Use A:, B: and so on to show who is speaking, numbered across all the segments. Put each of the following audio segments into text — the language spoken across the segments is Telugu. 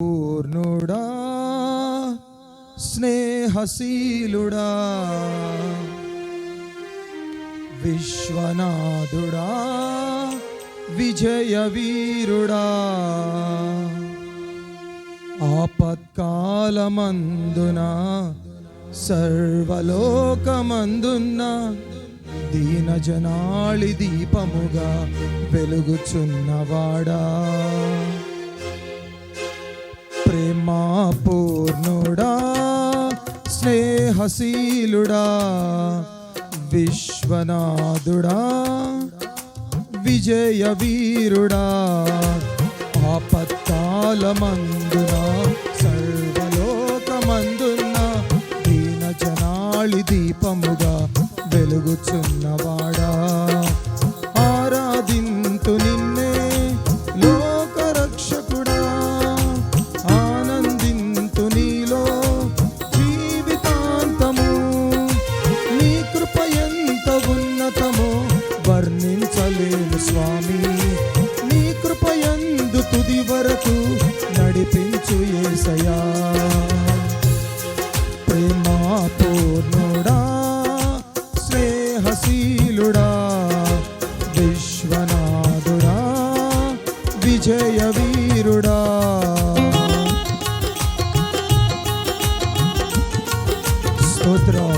A: పూర్ణుడా స్నేహశీలుడా విశ్వనాథుడా విజయ వీరుడా ఆపత్కాలమందున సర్వలోకమందున్న దీన జనాళి దీపముగా వెలుగుచున్నవాడా. ప్రేమా పూర్ణుడా స్నేహశీలుడా విశ్వనాథుడా విజయ వీరుడా ఆపత్కాలమందున సర్వలోకమందున్న దీన జనాళి దీపముగా వెలుగుచున్నవా స్వామి నీ కృపయందు తుది వరకు నడిపించు ఏసయా ప్రేమా పూర్ణుడా స్నేహశీలుడా విశ్వనాథుడా విజయ వీరుడా స్తోత్రం.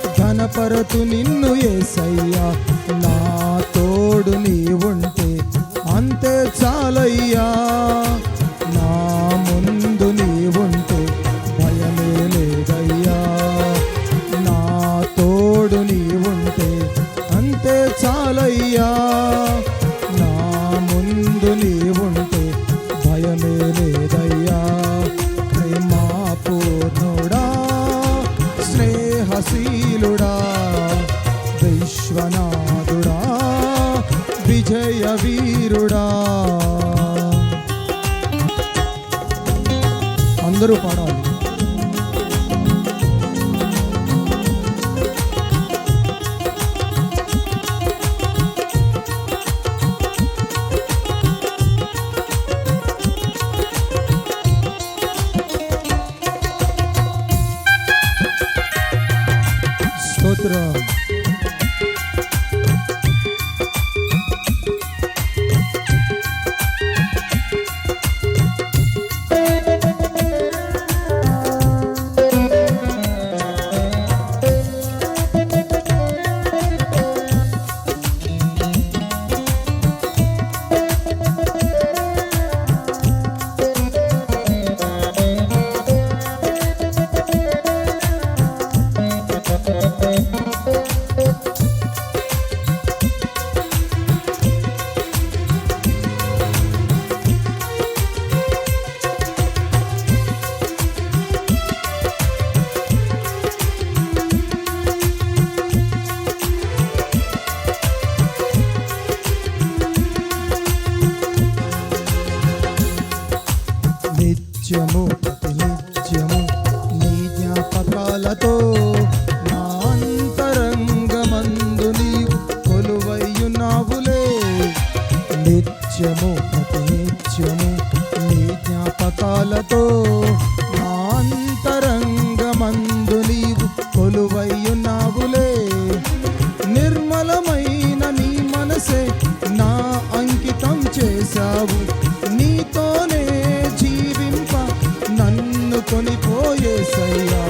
A: ఘనపరతు నిన్ను ఏసయ్యా. నా తోడు నీవుంటే అంతే చాలయ్యా. విశ్వనాథుడా విశ్వనాథుడా విజయ వీరుడా. అందరూ పాడాలి. జ్ఞాపకాలతో నా అంతరంగమందు నీ కొలువయ్యున్నావులే. నిత్యము ప్రతి నిత్యము నీ జ్ఞాపకాలతో నా అంతరంగమందు నీవు కొలువయ్యున్నావులే. నిర్మలమైన నీ మనసే నా అంకితం చేశావు. నీతోనే జీవింప నన్ను కొనిపోయేసయ్యా.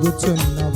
A: తిరుగుచున్నా